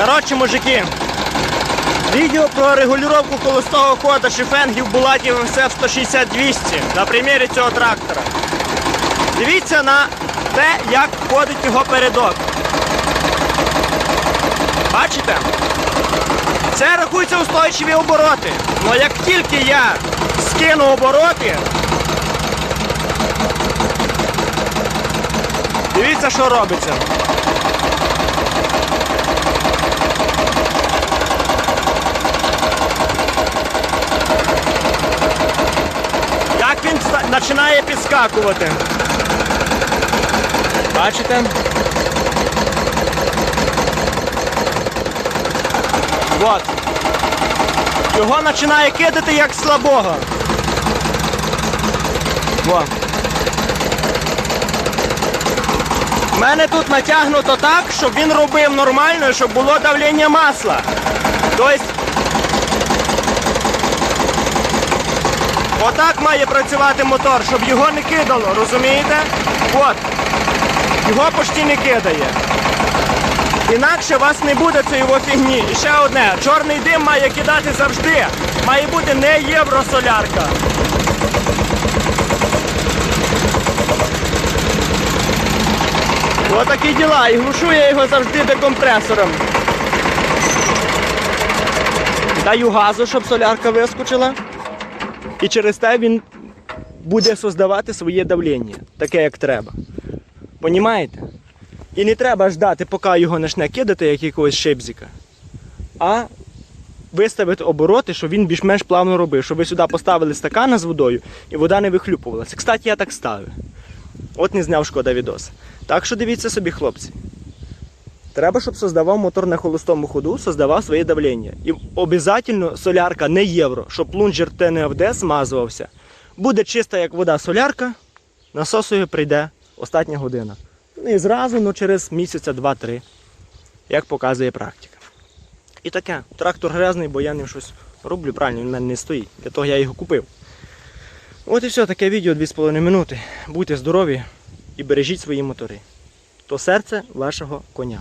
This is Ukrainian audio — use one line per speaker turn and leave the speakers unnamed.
Коротше, мужики, відео про регулювання холостого хода шифенгів Булатів МСФ 160-200 на примірі цього трактора. Дивіться на те, як ходить його передок. Бачите? Це рахується устойчиві обороти. Але як тільки я скину обороти, дивіться, що робиться. Як він починає підскакувати. Бачите? От. Його починає кидати як слабого. Во. У мене тут натягнуто так, щоб він робив нормально, щоб було давлення масла. Тобто Отак має працювати мотор, щоб його не кидало, розумієте? От. Його почти не кидає. Інакше у вас не буде цієї фігні. І ще одне, чорний дим має кидати завжди. Має бути не євросолярка. Отакі діла. І глушу я його завжди декомпресором. Даю газу, щоб солярка вискочила. І через те він буде создавати своє давлення, таке як треба. Понімаєте? І не треба ждати, поки його почне кидати, як якогось шипзика, а виставити обороти, щоб він більш-менш плавно робив, щоб ви сюди поставили стакана з водою і вода не вихлюпувалася. Кстати, я так ставив. От не зняв шкода відос. Так що дивіться собі, хлопці. Треба, щоб создавав мотор на холостому ходу, создавав своє давлення. І обов'язково солярка не євро, щоб плунжер ТНФД змазувався. Буде чиста, як вода солярка, насосою прийде остання година. Не зразу, але через місяця два-три, як показує практика. І таке, трактор грязний, бо я ним щось роблю правильно, він в мене не стоїть. Для того я його купив. От і все, таке відео 2,5 минути. Будьте здорові і бережіть свої мотори. То серце вашого коня.